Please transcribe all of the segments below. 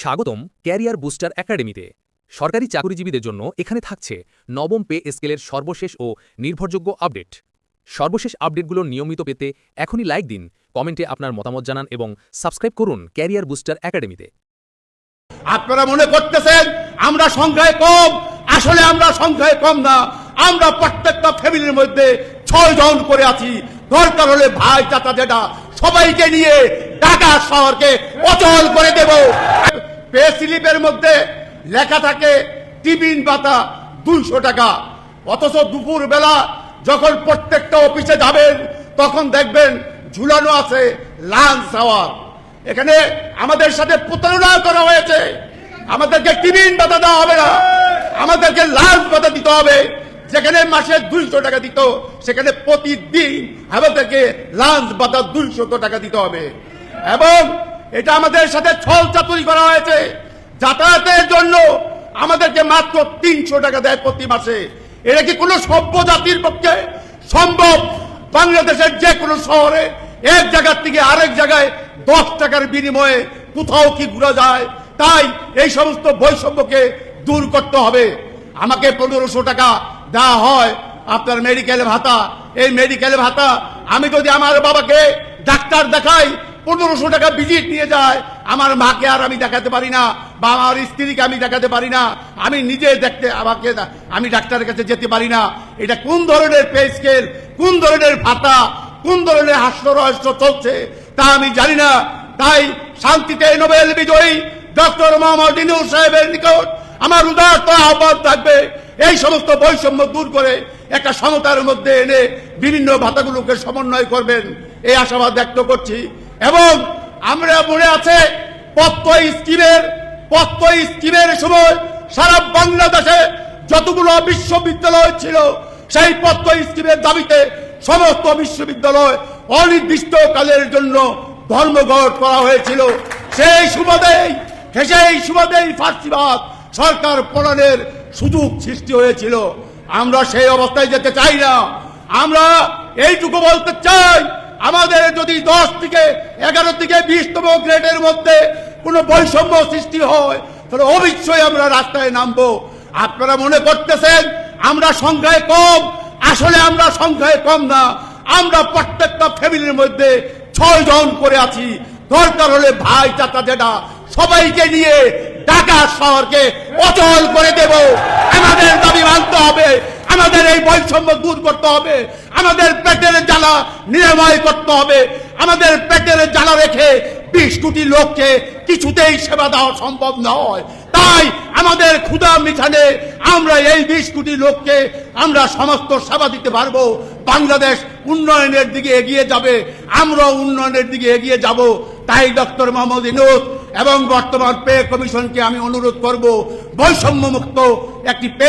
স্বাগতম career booster একাডেমিতে। সরকারি চাকরিজীবীদের জন্য এখানে থাকছে নবম পে স্কেলের সর্বশেষ ও নির্ভরযোগ্য আপডেট। সর্বশেষ আপডেটগুলো নিয়মিত পেতে এখনই লাইক দিন, কমেন্টে আপনার মতামত জানান এবং সাবস্ক্রাইব করুন ক্যারিয়ার বুস্টার একাডেমিতে। আপনারা মনে করতেছেন আমরা সংখ্যায় কম? আসলে আমরা সংখ্যায় কম না। আমরা প্রত্যেকটা ফ্যামিলির মধ্যে ছয় জন করে আছি। দরকার হলে ভাই, চাচা, জেঠা, সবাইকে নিয়ে ঢাকা শহরকে অচল করে দেব। পে স্লিপের মধ্যে লেখা থাকে, টিফিন ভাতা দুইশো টাকা। অথচ দুপুর বেলা যখন প্রত্যেকটা অফিসে যাবেন, তখন দেখবেন ঝুলানো আছে লাঞ্চ আওয়ার। এখানে আমাদের সাথে প্রতারণা করা হয়েছে। আমাদেরকে টিফিন ভাতা দেওয়া হবে না। আমাদেরকে লাঞ্চ ভাতা দিতে হবে। যেখানে মাসে দুইশো টাকা দিত, সেখানে প্রতিদিন আমাদেরকে লাঞ্চ ভাতা দুইশো টাকা দিতে হবে। এবং এটা আমাদের সাথে ছল চাতুরি করা হয়েছে। যাতায়াতের জন্য আমাদেরকে মাত্র তিনশো টাকা দেয় প্রতি মাসে। এটা কি কোনো সভ্য জাতির পক্ষে সম্ভব? বাংলাদেশের যে কোনো শহরে এক জায়গার থেকে আরেক জায়গায় দশ টাকার বিনিময়ে কোথাও কি ঘুরা যায়? তাই এই সমস্ত বৈষম্যকে দূর করতে হবে। আমাকে পনেরোশো টাকা দেওয়া হয় আপনার মেডিকেল ভাতা। এই মেডিকেল ভাতা আমি যদি আমার বাবাকে ডাক্তার দেখাই পনেরোশো টাকা ভিজিট নিয়ে যায়। আমার মাকে আর আমি দেখাতে পারি না বা আমার স্ত্রীকে আমি দেখাতে পারি না, আমি নিজে দেখতে আমাকে আমি ডাক্তারের কাছে যেতে পারি না। এটা কোন ধরনের পে স্কেল কোন ধরনের ভাতা, কোন ধরনের হাস্য রহস্য চলছে, তা আমি জানি না। তাই শান্তিতে নোবেল বিজয়ী ডক্টর মোহাম্মদ ইনুর সাহেবের নিকট আমার উদারত আহ্বান থাকবে, এই সমস্ত বৈষম্য দূর করে একটা সমতার মধ্যে এনে বিভিন্ন ভাতাগুলোকে সমন্বয় করবেন। এই আশাবাদ ব্যক্ত করছি। এবং আমরা মনে আছে পত্র স্কিমের পত্র স্কিমের সময় সারা বাংলাদেশে যতগুলো বিশ্ববিদ্যালয় ছিল, সেই পত্র স্কিমের দাবিতে সমস্ত বিশ্ববিদ্যালয় অনির্দিষ্টকালের জন্য ধর্মঘট করা হয়েছিল। সেই সুবাদেই সেই সুবাদেই ফার্সিবাদ সরকার পলানের সুযোগ সৃষ্টি হয়েছিল। আমরা সেই অবস্থায় যেতে চাই না। আমরা এইটুকু বলতে চাই আমাদের যদি দশ থেকে এগারো থেকে বিশতম গ্রেডের মধ্যে কোনো বৈষম্য সৃষ্টি হয়, তাহলে অবশ্যই আমরা রাস্তায় নামবো। আপনারা মনে করতেছেন, আমরা সংখ্যায় কম, আসলে আমরা সংখ্যায় কম না। আমরা প্রত্যেকটা ফ্যামিলির মধ্যে ছয় জন করে আছি। দরকার হলে ভাই, চাচা, জেঠা, সবাইকে নিয়ে ঢাকা শহরকে অচল করে দেব। আমাদের দাবি মানতে হবে। আমাদের এই বৈষম্য দূর করতে হবে। আমাদের পেটের জ্বালা নিরাময় করতে হবে। আমাদের পেটের জ্বালা রেখে বিশ কোটি লোককে কিছুতেই সেবা দেওয়া সম্ভব নয়। তাই আমাদের ক্ষুদা মিঠানে আমরা এই বিশ কোটি লোককে আমরা সমস্ত সেবা দিতে পারব। বাংলাদেশ উন্নয়নের দিকে এগিয়ে যাবে। আমরা উন্নয়নের দিকে এগিয়ে যাব। তাই ডক্টর মোহাম্মদ ইনুস এবং বর্তমান পে কমিশনকে আমি অনুরোধ করব বৈষম্য মুক্ত একটি পে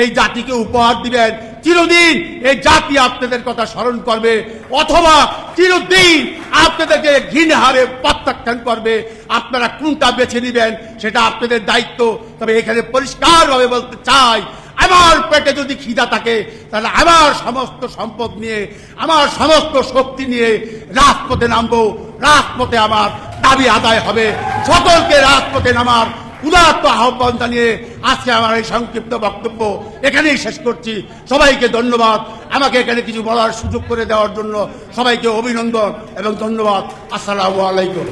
এই জাতিকে উপহার দিবেন। চিরদিন এই জাতি আপনাদের কথা স্মরণ করবে, অথবা চিরদিন আপনাদেরকে ঘৃণহারে প্রত্যাখ্যান করবে। আপনারা কোনটা বেছে নেবেন সেটা আপনাদের দায়িত্ব। তবে এখানে পরিষ্কারভাবে বলতে চাই, আমার পেটে যদি খিদা থাকে, তাহলে আমার সমস্ত সম্পদ নিয়ে, আমার সমস্ত শক্তি নিয়ে রাজপথে নামবো। রাজপথে আমার দাবি আদায় হবে। সকলকে রাজপথে নামার উদাত্ত আহ্বান জানিয়ে আজকে আমার এই সংক্ষিপ্ত বক্তব্য এখানেই শেষ করছি। সবাইকে ধন্যবাদ। আমাকে এখানে কিছু বলার সুযোগ করে দেওয়ার জন্য সবাইকে অভিনন্দন এবং ধন্যবাদ। আসসালামু আলাইকুম।